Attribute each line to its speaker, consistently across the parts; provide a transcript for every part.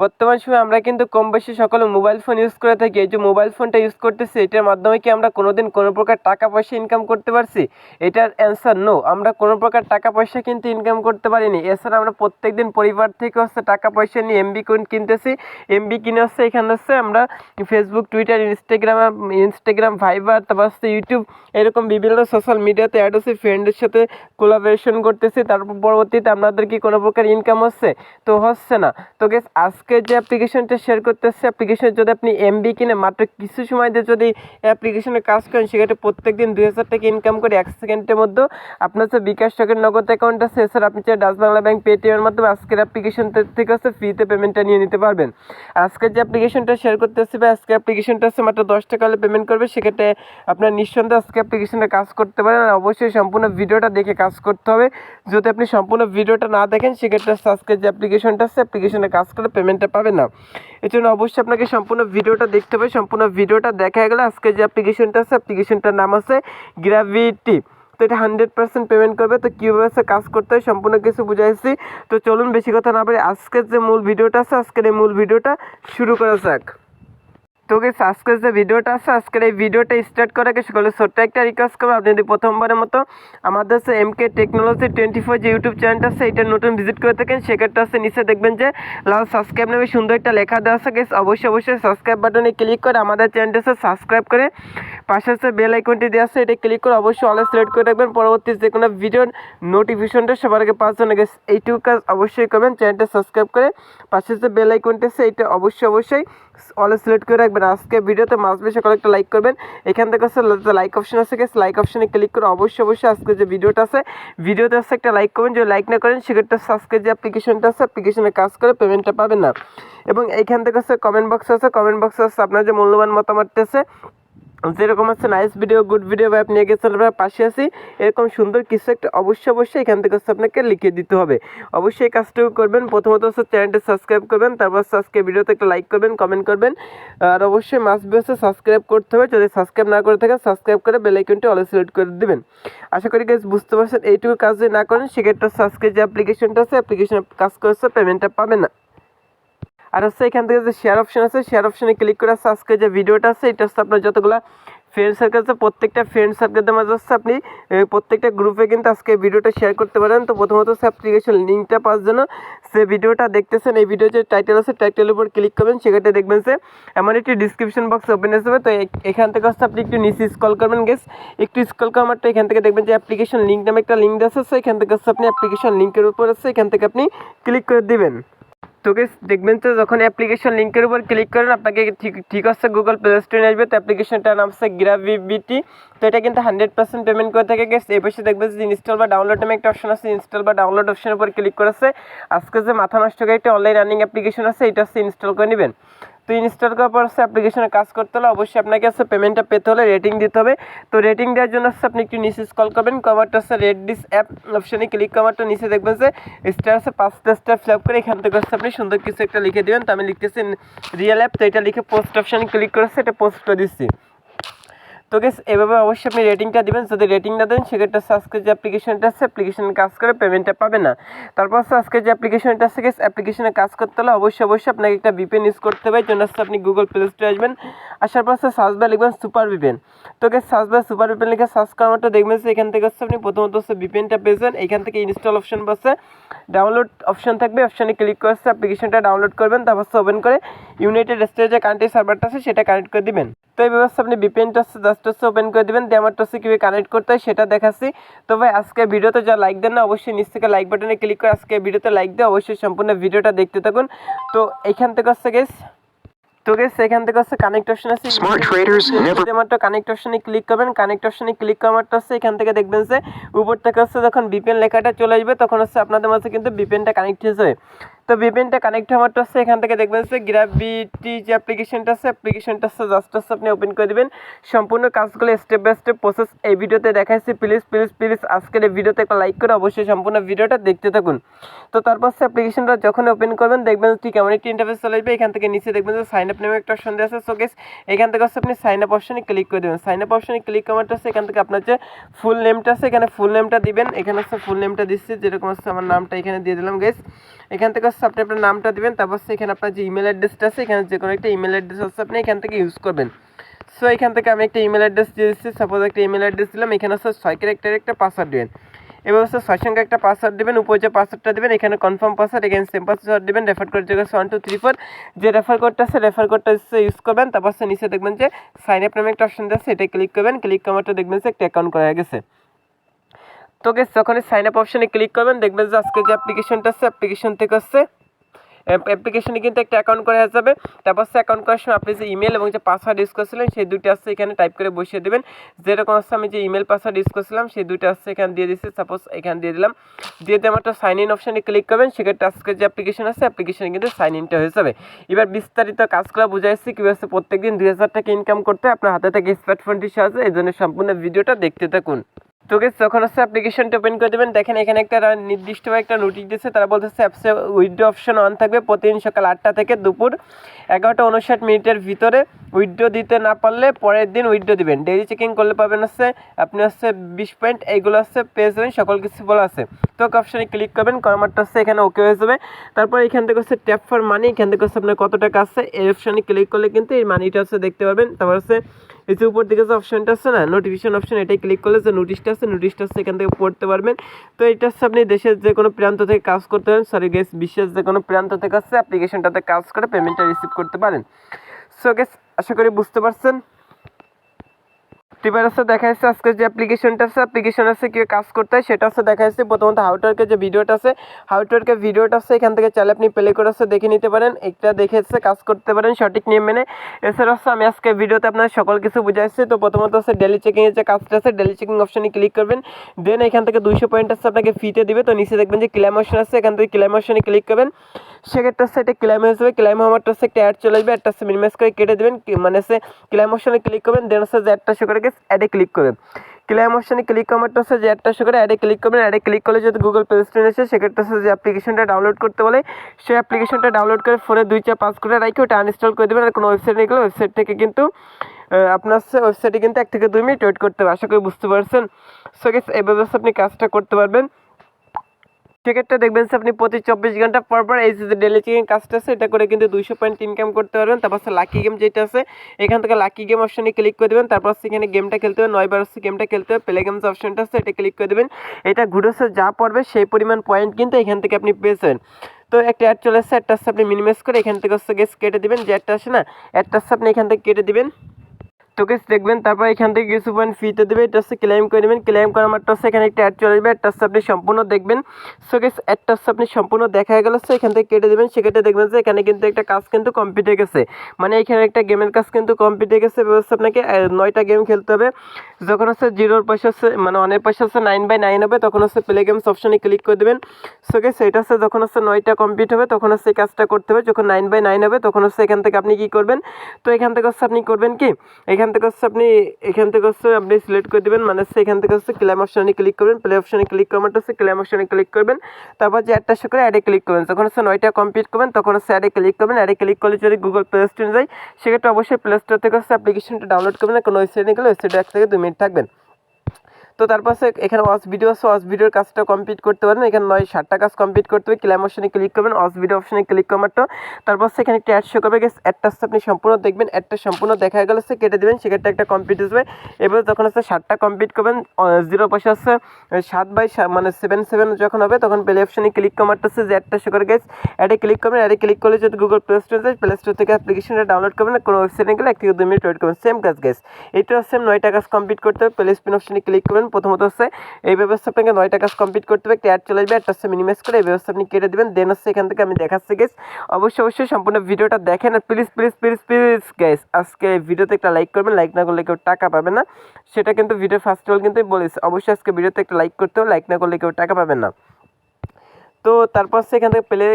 Speaker 1: বর্তমান সময়ে আমরা কিন্তু কম বেশি সকলে মোবাইল ফোন ইউজ করে থাকি। এই যে মোবাইল ফোনটা ইউজ করতেছি, এটার মাধ্যমে কি আমরা কোনোদিন কোনো প্রকার টাকা পয়সা ইনকাম করতে পারছি? এটার অ্যান্সার নো আমরা কোনো প্রকার টাকা পয়সা কিন্তু ইনকাম করতে পারিনি। এছাড়া আমরা প্রত্যেকদিন পরিবার থেকে হচ্ছে টাকা পয়সা নিয়ে এমবি কিনতেছি। এমবি কিনে হচ্ছে এখানে হচ্ছে আমরা ফেসবুক টুইটার ইনস্টাগ্রাম ইনস্টাগ্রাম ভাইবার তারপর হচ্ছে ইউটিউব এরকম বিভিন্ন সোশ্যাল মিডিয়াতে অ্যাড হচ্ছে ফ্রেন্ডের সাথে কোলাবোরেশন করতেছি। তারপর পরবর্তীতে আপনাদের কি কোনো প্রকার ইনকাম হচ্ছে? তো হচ্ছে না। তো গেস আজকে যে অ্যাপ্লিকেশনটা শেয়ার করতেছে অ্যাপ্লিকেশন যদি আপনি এমবি কিনে মাত্র কিছু সময় দিয়ে যদি অ্যাপ্লিকেশনে কাজ করেন, সেক্ষেত্রে প্রত্যেক দিন দুই হাজার টাকা ইনকাম করে এক সেকেন্ডের মধ্যে আপনার হচ্ছে বিকাশ টাকার নগদ অ্যাকাউন্ট আছে, এছাড়া আপনি চাই ডাচ বাংলা ব্যাংক পেটিএমের মাধ্যমে আজকের অ্যাপ্লিকেশন থেকে হচ্ছে ফ্রিতে পেমেন্টটা নিয়ে নিতে পারবেন। আজকের যে অ্যাপ্লিকেশনটা শেয়ার করতেছি বা আজকে অ্যাপ্লিকেশনটা আছে মাত্র দশ টাকা হলে পেমেন্ট করবে, সেক্ষেত্রে আপনার নিঃসন্দেহে আজকে অ্যাপ্লিকেশনে কাজ করতে পারেন আর অবশ্যই সম্পূর্ণ ভিডিওটা দেখে কাজ করতে হবে। যদি আপনি সম্পূর্ণ ভিডিওটা না দেখেন, সেক্ষেত্রে আজকের যে অ্যাপ্লিকেশনটা আছে অ্যাপ্লিকেশনে কাজ করে পেমেন্টটা পাবেন না। এর জন্য অবশ্যই আপনাকে সম্পূর্ণ ভিডিওটা দেখতে হবে। সম্পূর্ণ ভিডিওটা দেখা গেলে আজকে যে অ্যাপ্লিকেশনটা আছে অ্যাপ্লিকেশনটার নাম আছে গ্র্যাভিটি তো এটা হান্ড্রেড পার্সেন্ট পেমেন্ট করবে। তো কীভাবে সে কাজ করতে হয় সম্পূর্ণ কিছু বুঝাইছি। তো চলুন বেশি কথা না বলে আজকের যে মূল ভিডিওটা আছে, আজকের এই মূল ভিডিওটা শুরু করা যাক। তো গেস আজকের যে ভিডিওটা আছে, আজকের এই ভিডিওটা স্টার্ট করার আগে সকলে ছোট্ট একটা রিকোয়েস্ট করব। আপনি যদি প্রথমবারের মতো আমাদের হচ্ছে M K technology twenty four যে ইউটিউব চ্যানেলটা আছে, এটা নতুন ভিজিট করে থাকেন, সেক্ষেত্রে আছে নিচে দেখবেন যে লাল সাবস্ক্রাইব নামে সুন্দর একটা লেখা দেওয়া আছে গেস অবশ্যই অবশ্যই সাবস্ক্রাইব বাটনে ক্লিক করে আমাদের চ্যানেলটা সাবস্ক্রাইব করে পাশে হচ্ছে বেল আইকনটি দেওয়া আছে, এটা ক্লিক করে অবশ্যই অলে সিলেক্ট করে রাখবেন। পরবর্তী যে কোনো ভিডিওর নোটিফিকেশনটা সবার আগে জন্য গেস এইটুকু কাজ অবশ্যই করবেন। চ্যানেলটা সাবস্ক্রাইব করে পাশে যে বেল আইকনটি আছে, এটা অবশ্যই অবশ্যই অলে সিলেক্ট করে রাখবেন। আজকে ভিডিওতে মাঝ বেশি কয়েকটা একটা লাইক করবেন। এখান থেকে হচ্ছে লাইক অপশন আছে গেছে লাইক অপশনে ক্লিক করে অবশ্যই অবশ্যই আজকে যে ভিডিওটা আছে, ভিডিওতে আছে একটা লাইক করবেন। যদি লাইক না করেন, সেক্ষেত্রে হচ্ছে আজকে যে অ্যাপ্লিকেশনটা আছে অ্যাপ্লিকেশনে কাজ করে পেমেন্টটা পাবেন না। এবং এইখান থেকে হচ্ছে কমেন্ট বক্স আছে। কমেন্ট বক্স আছে আপনার যে মূল্যবান মতামতটা আছে যেরকম আছে নাইস ভিডিও গুড ভিডিও বা আপনি এগিয়ে চলবে পাশে আছি। এরকম সুন্দর কিছু একটা অবশ্যই অবশ্যই এখান থেকে হচ্ছে আপনাকে লিখে দিতে হবে। অবশ্যই কাজটুকু করবেন। প্রথমত হচ্ছে চ্যানেলটি সাবস্ক্রাইব করবেন, তারপর আজকে ভিডিওতে একটা লাইক করবেন কমেন্ট করবেন। আর অবশ্যই মাস্ট বি হচ্ছে সাবস্ক্রাইব করতে হবে। যদি সাবস্ক্রাইব না করে থাকেন সাবস্ক্রাইব করে বেল আইকনটি অল সিলেক্ট করে দেবেন। আশা করি গাইজ বুঝতে পারছেন, এইটুকু কাজ যদি না করেন, সেক্ষেত্রে আজকে যে অ্যাপ্লিকেশনটা আছে অ্যাপ্লিকেশনে কাজ করছে পেমেন্টটা পাবেন না। আর হচ্ছে এখান থেকে যে শেয়ার অপশন আছে শেয়ার অপশনে ক্লিক করে আজকে যে ভিডিওটা আছে, এটা হচ্ছে আপনার যতগুলো ফ্রেন্ড সার্কেল আছে, প্রত্যেকটা ফ্রেন্ড সার্কেলের মাঝে হচ্ছে আপনি প্রত্যেকটা গ্রুপে কিন্তু আজকে ভিডিওটা শেয়ার করতে পারেন। তো প্রথমত হচ্ছে অ্যাপ্লিকেশন লিঙ্কটা পাওয়ার জন্য সে ভিডিওটা দেখতেছেন, এই ভিডিও যে টাইটেল আছে টাইটেলের উপর ক্লিক করবেন সেক্ষেত্রে দেখবেন যে এমন একটি ডিসক্রিপশন বক্স ওপেন হয়ে যাবে। তো এখান থেকে হচ্ছে আপনি একটু নিচে স্কল করবেন গেস একটু স্কল করার মাত্র এখান থেকে দেখবেন যে অ্যাপ্লিকেশন লিঙ্ক নামে একটা লিঙ্ক আছে। so এখান থেকে হচ্ছে আপনি অ্যাপ্লিকেশন লিঙ্কের উপর আছে এখান থেকে আপনি ক্লিক করে দিবেন। তো গেস দেখবেন তো যখন অ্যাপ্লিকেশন লিঙ্কের উপর ক্লিক করেন, আপনাকে ঠিক ঠিক আছে গুগল প্লে স্টোরে আসবে। তো অ্যাপ্লিকেশনটার নাম হচ্ছে গ্রাভিবিটি তো এটা কিন্তু হান্ড্রেড পার্সেন্ট পেমেন্ট করে থাকে গেস এই পাশে দেখবেন যে ইনস্টল বা ডাউনলোড নামে একটা অপশন আছে ইনস্টল বা ডাউনলোড অপশনের উপর ক্লিক করেছে। আজকে যে মাথা নষ্ট একটা অনলাইন রানিং অ্যাপ্লিকেশন আছে, এটা হচ্ছে ইনস্টল করে নেবেন। তো ইনস্টল করার পর হচ্ছে অ্যাপ্লিকেশনে কাজ করতে হলে অবশ্যই আপনাকে হচ্ছে পেমেন্টটা পেতে হলে রেটিং দিতে হবে। তো রেটিং দেওয়ার জন্য হচ্ছে আপনি একটু নিচে স্কল করবেন কভারটা হচ্ছে রেড ডিস অ্যাপ অপশানে ক্লিক কভারটা নিচে দেখবেন যে স্টার আছে পাঁচটা স্টার ফিল আপ করে এখান থেকে হচ্ছে আপনি সুন্দর কিছু একটা লিখে দেবেন। তো আমি লিখতেছি রিয়েল অ্যাপ তো এটা লিখে পোস্ট অপশানে ক্লিক করেছে এটা পোস্ট করে দিচ্ছি। তো গেস এভাবে অবশ্যই আপনি রেটিংটা দিবেন। যদি রেটিং না দেন, সেক্ষেত্রে আজকে যে অ্যাপ্লিকেশনটা আছে অ্যাপ্লিকেশন কাজ করে পেমেন্টটা পাবে না। তারপর আজকে যে অ্যাপ্লিকেশনটা আছে গেস অ্যাপ্লিকেশনে কাজ করতে হলে অবশ্যই অবশ্যই আপনাকে একটা ভিপিএন ইউজ করতে হবে জন্য আপনি গুগল প্লে স্টোরে আসবেন। আসার পর সার্চ বার লিখবেন সুপার ভিপিএন তো guys search bar super VPN লিখে সার্চ করার মাত্র দেখবেন যে এখান থেকে হচ্ছে আপনি প্রথমত হচ্ছে ভিপিএনটা পেয়েছেন এখান থেকে ইনস্টল অপশন বসে ডাউনলোড অপশন থাকবে। অপশনে ক্লিক করে অ্যাপ্লিকেশনটা ডাউনলোড করবেন। তারপর ওপেন করে ইউনাইটেড স্টেটে যে কান্ট্রি সার্ভারটা আছে, সেটা কানেক্ট করে দিবেন। তো এই ব্যবস্থা আপনি ভিপিএনটা হচ্ছে জাস্ট হচ্ছে ওপেন করে দিবেন দিয়ে আমার হচ্ছে কীভাবে কানেক্ট করতে হয় সেটা দেখাচ্ছি। তো ভাই আজকে ভিডিওতে যা লাইক দেন না অবশ্যই নিচ থেকে লাইক বাটনে ক্লিক করে আজকে ভিডিওতে লাইক দিয়ে অবশ্যই সম্পূর্ণ ভিডিওটা দেখতে থাকুন। তো এইখান থেকে হচ্ছে গেস তো গেস এখান থেকে হচ্ছে কানেক্ট অপশন আছে।
Speaker 2: Smart traders never
Speaker 1: মাত্র কানেক্ট অপশনে ক্লিক করবেন। কানেক্ট অপশনে ক্লিক করা মাত্র হচ্ছে এখান থেকে দেখবেন যে উপর থেকে হচ্ছে যখন বিপিএন লেখাটা চলে আসবে তখন হচ্ছে আপনাদের মাঝে কিন্তু বিপিএনটা কানেক্ট হয়ে যাবে। তো বিপিএনটা কানেক্ট হওয়ার মাত্র হচ্ছে এখান থেকে দেখবেন যে গ্রাভিটি যে অ্যাপ্লিকেশনটা আছে অ্যাপ্লিকেশনটা হচ্ছে জাস্ট হচ্ছে আপনি ওপেন করে দিবেন। সম্পূর্ণ কাজগুলো স্টেপ বাই স্টেপ প্রসেস এই ভিডিওতে দেখাচ্ছি প্লিজ প্লিজ প্লিজ আজকের এই ভিডিওতে একটা লাইক করে অবশ্যই সম্পূর্ণ ভিডিওটা দেখতে থাকুন। তো তারপর হচ্ছে অ্যাপ্লিকেশনটা যখন ওপেন করবেন, দেখবেন ঠিক এমন একটি ইন্টারফেস চলে আসবে। এখান থেকে নিচে দেখবেন যে সাইন আপ নামে একটা অপশন আছে। সো গেস এখান থেকে হচ্ছে আপনি সাইন আপ অপশনে ক্লিক করে দেবেন। সাইন আপ অপশনে ক্লিক করার হচ্ছে এখান থেকে আপনার যে ফুল নেমটা আছে, এখানে ফুল নেমটা দিবেন। এখানে হচ্ছে ফুল নেমটা দিচ্ছি। যেরকম হচ্ছে আমার নামটা এখানে দিয়ে দিলাম গেস এখান থেকে হচ্ছে আপনি আপনার নামটা দিবেন, তারপর সেখানে আপনার যে ইমেল অ্যাড্রেসটা আছে, এখানে যে কোনো একটা ইমেল অ্যাড্রেস আছে, আপনি এখান থেকে ইউজ করবেন। সো এখান থেকে আমি একটা ইমেল অ্যাড্রেস দিয়ে দিচ্ছি সাপোজ একটা ইমেল অ্যাড্রেস দিলাম, এখানে হচ্ছে ছয় ক্যারেক্টারের একটা পাসওয়ার্ড দেবেন। এবার হচ্ছে ছয় সঙ্গে একটা পাসওয়ার্ড দেবেন, উপরে যে পাসওয়ার্ডটা দেবেন, এখানে কনফার্ম পাসওয়ার্ড এখানে সেম পাসওয়ার্ড দেবেন রেফার কোড জায়গায় ওয়ান টু থ্রি ফোর যে রেফার কোডটা আছে রেফার কোডটা ইউজ করবেন, তারপর নিচে দেখবেন যে সাইন আপ নামে একটা অপশন আছে, এটা ক্লিক করবেন ক্লিক করার দেখবেন যে একটা অ্যাকাউন্ট করা গেছে। তো গেস যখনই সাইন আপ অপশনে ক্লিক করবেন, দেখবেন যে আজকে যে অ্যাপ্লিকেশনটা আছে অ্যাপ্লিকেশন থেকে হচ্ছে অ্যাপ্লিকেশনে কিন্তু একটা অ্যাকাউন্ট করা যাবে। তারপর সে অ্যাকাউন্ট করার সময় আপনি যে ইমেল এবং যে পাসওয়ার্ড ইউজ করছিলেন, সেই দুটি আসছে এখানে টাইপ করে বসিয়ে দেবেন। যেরকম আসছে আমি যে ইমেল পাসওয়ার্ড ইউজ করছিলাম, সেই দুটো আসছে এখানে দিয়ে দিচ্ছি সাপোজ এখানে দিয়ে দিলাম। দিয়ে দিয়ে আমার সাইন ইন অপশানে ক্লিক করবেন, সেক্ষেত্রে আজকে যে অ্যাপ্লিকেশন আছে অ্যাপ্লিকেশনে কিন্তু সাইন ইনটা হয়ে যাবে। এবার বিস্তারিত কাজগুলো বুঝাইছি, কীভাবে প্রত্যেক দিন দুই হাজার টাকা ইনকাম করতে আপনার হাতে থেকে স্মার্টফোনটির সাহায্যে, এই জন্য সম্পূর্ণ ভিডিওটা দেখতে থাকুন। তো গেস যখন হচ্ছে অ্যাপ্লিকেশনটা ওপেন করে দেবেন, দেখেন এখানে একটা নির্দিষ্টভাবে একটা নোটিশ দিচ্ছে তারা বলতেছে অ্যাপসে উইড্রো অপশন অন থাকবে প্রতিদিন সকাল আটটা থেকে দুপুর এগারোটা উনষাট মিনিটের ভিতরে। উইড্রো দিতে না পারলে পরের দিন উইড্রো দিবেন। ডেইলি চেকিং করলে পাবেন হচ্ছে, আপনি হচ্ছে বিশ পয়েন্ট এইগুলো হচ্ছে পেয়ে যাবেন, সকল কিছু বলা আছে। তো অপশানে ক্লিক করবেন কর্মারটা হচ্ছে এখানে ওকে হয়ে যাবে। তারপর এখান থেকে হচ্ছে ট্যাপ ফর মানি এখান থেকে হচ্ছে আপনার কত টাকা আছে, এই অপশানে ক্লিক করলে কিন্তু এই মানিটা হচ্ছে দেখতে পাবেন তারপর হচ্ছে এই যে উপর দিকে যে অপশনটা আছে না নোটিফিকেশন অপশন এটাই ক্লিক করলে যে নোটিশটা আছে নোটিশটা আছে এখান থেকে পড়তে পারবেন। তো এটা হচ্ছে আপনি দেশের যে কোনো প্রান্ত থেকে কাজ করতে পারেন সরি গেস বিশ্বের যে কোনো প্রান্ত থেকে আছে অ্যাপ্লিকেশনটাতে কাজ করে পেমেন্টটা রিসিভ করতে পারেন। সো গেস আশা করি বুঝতে পারছেন। এবার হচ্ছে দেখা যাচ্ছে আজকে যে অ্যাপ্লিকেশনটা আছে অ্যাপ্লিকেশন আছে কী কাজ করতে হয়, সেটা হচ্ছে দেখা যাচ্ছে প্রথমত হাউটওয়ার্কের যে ভিডিওটা আছে হাউটওয়ার্কের ভিডিওটা আছে, এখান থেকে চাইলে আপনি প্লে করে হচ্ছে দেখে নিতে পারেন। একটা দেখে হচ্ছে কাজ করতে পারেন সঠিক নিয়ম মেনে। এছাড়া হচ্ছে আমি আজকে ভিডিওতে আপনার সকল কিছু বুঝাইছি। তো প্রথমত হচ্ছে ডেলি চেকিংয়ের যে কাজটা আছে ডেলি চেকিং অপশনে ক্লিক করবেন। দেন এখান থেকে দুইশো পয়েন্ট আছে, আপনাকে ফিতে দিবে। তো নিচে দেখবেন যে ক্লেম অপশন আছে, এখান থেকে ক্লেম অপশনে ক্লিক করবেন। সেক্ষেত্রে হচ্ছে এটা ক্লেম হয়ে যাবে ক্লেম হওয়ারটা হচ্ছে একটা অ্যাড চলে আসবে একটা হচ্ছে মিনিমাইজ করে কেটে দেবেন। মানে সে ক্লেম অপশনে ক্লিক করবেন। দেন হচ্ছে যে অ্যাডটা শো করে গেছে অ্যাডে ক্লিক করবেন ক্লেম অপশানে ক্লিক করারটা হচ্ছে যে একটা শো করে অ্যাডে ক্লিক করবেন অ্যাডে ক্লিক করলে যদি গুগল প্লে স্টোরে এসে সেক্ষেত্রে হচ্ছে যে অ্যাপ্লিকেশনটা ডাউনলোড করতে বলে, সেই অ্যাপ্লিকেশনটা ডাউনলোড করে ফোনে দুই চার পাঁচ করে রাখি ওটা আনইনস্টল করে দেবেন। আর কোনো ওয়েবসাইট নিয়ে গেলে ওয়েবসাইট থেকে কিন্তু আপনার ওয়েবসাইটে কিন্তু এক থেকে দুই মিনিট ওয়েট করতে হবে। আশা করি বুঝতে পারছেন। সো গেস এভাবে আপনি কাজটা করতে পারবেন। সেক্ষেত্রে দেখবেন আপনি প্রতি চব্বিশ ঘণ্টা পর পর এই যে ডেলি চেকিং কাজটা আছে, এটা করে কিন্তু দুইশো পয়েন্ট ইনকাম করতে পারবেন। তারপর হচ্ছে লাকি গেম যেটা আছে, এখান থেকে লাকি গেম অপশনে ক্লিক করে দেবেন। তারপর এখানে গেমটা খেলতে হবে, নয়বার হচ্ছে গেমটা খেলতে হবে প্লে গেমস অপশনটা আছে, এটা ক্লিক করে দেবেন। এটা ঘুরে যা পড়বে সেই পরিমাণ পয়েন্ট কিন্তু এখান থেকে আপনি পেয়েছেন। তো একটা অ্যাড চলে আসছে হচ্ছে আপনি মিনিমাইজ করে এখান থেকে হচ্ছে গেস কেটে দেবেন। যে একটা আসে না হচ্ছে আপনি এখান থেকে কেটে দিবেন। গেস দেখবেন, তারপর এখান থেকে কিছু পয়েন্ট ফিতে দেবে, এটা হচ্ছে ক্লেম করে নেবেন ক্লেম করার মাত্র হচ্ছে এখানে একটা অ্যাড চলে আসবে একটা হচ্ছে আপনি সম্পূর্ণ দেখবেন। সো গেস একটা হচ্ছে আপনি সম্পূর্ণ দেখা গেল হচ্ছে এখান থেকে কেটে দেবেন। সেক্ষেত্রে দেখবেন যে এখানে কিন্তু একটা কাজ কিন্তু কমপ্লিট হয়ে গেছে। মানে এখানে একটা গেমের কাজ কিন্তু কমপ্লিট হয়ে গেছে ব্যবস্থা আপনাকে নয়টা গেম খেলতে হবে। যখন হচ্ছে জিরোর পয়সা হচ্ছে মানে অনের পয়সা হচ্ছে নাইন বাই নাইন হবে, তখন হচ্ছে প্লে গেমস অপশনে ক্লিক করে দেবেন। সো গেস এটা হচ্ছে যখন হচ্ছে নয়টা কমপ্লিট হবে, তখন হচ্ছে এই কাজটা করতে হবে। যখন নাইন বাই নাইন হবে, তখন হচ্ছে এখান থেকে আপনি কি করবেন? তো এখান থেকে হচ্ছে আপনি করবেন কি? এখান থেকে হচ্ছে আপনি, এখান থেকে হচ্ছে আপনি সিলেক্ট করে দেবেন। মানে হচ্ছে এখান থেকে হচ্ছে ক্লেম অপশনে ক্লিক করবেন প্লে অপশানে ক্লিক করবেন হচ্ছে ক্লেম অপশনে ক্লিক করবেন। তারপর যে অ্যাডটা শো করে অ্যাডে ক্লিক করবেন। যখন হচ্ছে নয়টা কমপ্লিট করবেন, তখন হচ্ছে অ্যাডে ক্লিক করবেন। অ্যাডে ক্লিক করলে যদি গুগল প্লে স্টোরে যায় সেক্ষেত্রে অবশ্যই প্লে স্টোর থেকে হচ্ছে অ্যাপ্লিকেশনটা ডাউনলোড করবেন। কোনো ওয়েবসাইটে গেলে ওয়েবসাইটে এক থেকে দু মিনিট থাকবেন। তো তারপর এখানে ওয়াচ ভিডিও আছে ওয়াচ ভিডিওর কাজটা কমপ্লিট করতে পারেন। এখানে নয় ষাটটা কাজ কমপ্লিট করতে হবে। ক্লাম অপশনে ক্লিক করবেন ওয়াচ ভিডিও অপশনে ক্লিক করার তারপর এখানে একটা অ্যাড শো করবে গেস অ্যাডটা আপনি সম্পূর্ণ দেখবেন। অ্যাডটা সম্পূর্ণ দেখা গেলে সে কেটে দেবেন। সেক্ষেত্রে একটা কমপ্লিট আসবে এবার যখন হচ্ছে ষাটটা কমপ্লিট করবেন জিরো পয়সা হচ্ছে সাত বাই মানে সেভেন সেভেন যখন হবে, তখন প্লে অপশনে ক্লিক করারটা হচ্ছে যে অ্যাডটা শো করে গেস অ্যাডে ক্লিক করবেন অ্যাডে ক্লিক করলে যদি গুগল প্লে স্টোর যায় প্লে স্টোর থেকে অ্যাপ্লিকেশনটা ডাউনলোড করবেন, কোনো ওয়েবসাইটে গেলে এক থেকে দুই মিনিট ওয়েট করবেন। সেম কাজ গেস এটা হচ্ছে নয়টা কাজ কমপ্লিট করতে হবে। প্লে স্পিন অপশনে ক্লিক করবেন। প্রথমত হচ্ছে এই ব্যবস্থা আপনাকে নয়টা কাজ কমপ্লিট করতে হবে একটা অ্যাড চলে আসবে, একটা মিনিমাইজ করে এই ব্যবস্থা আপনি কেটে দেবেন। দেন হচ্ছে এখান থেকে আমি দেখাচ্ছি গেস অবশ্যই অবশ্যই সম্পূর্ণ ভিডিওটা দেখেন আর please please please please guys আজকে ভিডিওতে একটা লাইক করবেন। লাইক না করলে কেউ টাকা পাবে না। সেটা কিন্তু ভিডিও ফার্স্ট অল কিন্তু বলেছি। অবশ্যই আজকে ভিডিওতে একটা লাইক করতে হবে লাইক না করলে কেউ টাকা পাবেন না। তো তারপর সেখান থেকে প্লে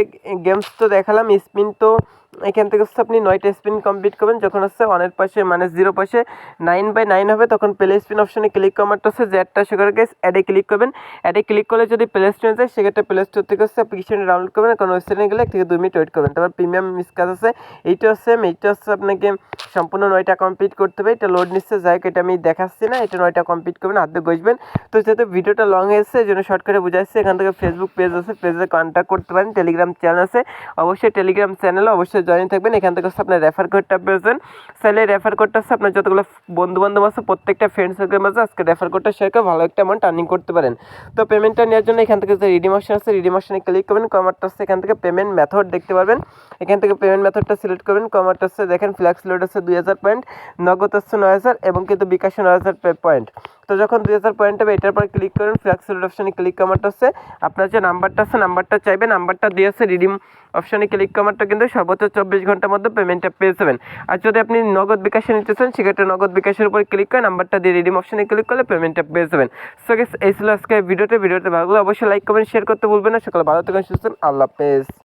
Speaker 1: গেমস তো দেখালাম। স্পিন তো এখান থেকে হচ্ছে আপনি নয়টা স্পিন কমপ্লিট করবেন। যখন হচ্ছে ওয়ানের পাশে মানে জিরো পাশে নাইন বাই নাইন হবে, তখন প্লে স্পিন অপশনে ক্লিক করার হচ্ছে জ্যাডটা সেখানে গেছে অ্যাডে ক্লিক করবেন। অ্যাডে ক্লিক করলে যদি প্লে স্টোরে যায়, সেক্ষেত্রে প্লে স্টোর থেকে হচ্ছে অ্যাপ্লিকেশন ডাউনলোড করবেন। কারণ ওয়েবসাইটে গেলে এক থেকে দুই মিনিট ওয়েট করবেন। তারপর প্রিমিয়াম মিস কাজ আছে। এইটা সেম এইটা হচ্ছে আপনাকে সম্পূর্ণ নয়টা কমপ্লিট করতে হবে। এটা লোড নিচ্ছে, যাই হোক, এটা আমি দেখাচ্ছি না। এটা নয়টা কমপ্লিট করবেন, হাতে গসবেন তো যেহেতু ভিডিওটা লং হয়েছে এই জন্য শর্টকাটে বুঝাচ্ছি। এখান থেকে ফেসবুক পেজ আছে পেজে কন্ট্যাক্ট করতে পারেন। টেলিগ্রাম চ্যানেল আছে। অবশ্যই টেলিগ্রাম চ্যানেলে অবশ্যই জয়েন থাকবেন, এখান থেকে হচ্ছে আপনার রেফার কোডটা পেয়েছেন চাইলে রেফার কোডটা হচ্ছে আপনার যতগুলো বন্ধু বান্ধব আছে, প্রত্যেকটা ফ্রেন্ড সার্কেলের মাঝে আজকে রেফার কোডটা শেয়ার করে ভালো একটা অ্যামাউন্ট আর্নিং করতে পারেন। তো পেমেন্টটা নেওয়ার জন্য এখান থেকে যে রিডিম অপশন আছে রিডিম অপশনে ক্লিক করবেন কমার্ট আছে এখান থেকে পেমেন্ট মেথড দেখতে পারবেন। এখান থেকে পেমেন্ট মেথডটা সিলেক্ট করবেন কমার্ট আছে দেখেন ফ্ল্যাক্স লোড আছে দুই হাজার পয়েন্ট নগদ হচ্ছে নয় হাজার এবং কিন্তু বিকাশে নয় হাজার পয়েন্ট তো যখন দুই হাজার পয়েন্ট হবে, এটার পরে ক্লিক করুন ফ্ল্যাক্স লোড অপশনে ক্লিক কমার্ট আছে আপনার যে নাম্বারটা আছে নাম্বারটা চাইবে নাম্বারটা দিয়েছে রিডিম অপশানে ক্লিক কমারটা কিন্তু সর্বোচ্চ চব্বিশ ঘণ্টার মধ্যে পেমেন্টটা পেয়ে যাবেন। আর যদি আপনি নগদ বিকাশে নিতে চান, সেক্ষেত্রে নগদ বিকাশের উপর ক্লিক করে নাম্বারটা দিয়ে রিডিম অপশানে ক্লিক করলে পেমেন্টটা পেয়ে যাবেন। সো গেস এই ছিল আজকে ভিডিওতে ভিডিওতে ভালো অবশ্যই লাইক কমেন্ট শেয়ার করতে ভুলবেন না। সকালে ভালো থাকেন, সুস্থ আল্লাহ হাফেজ।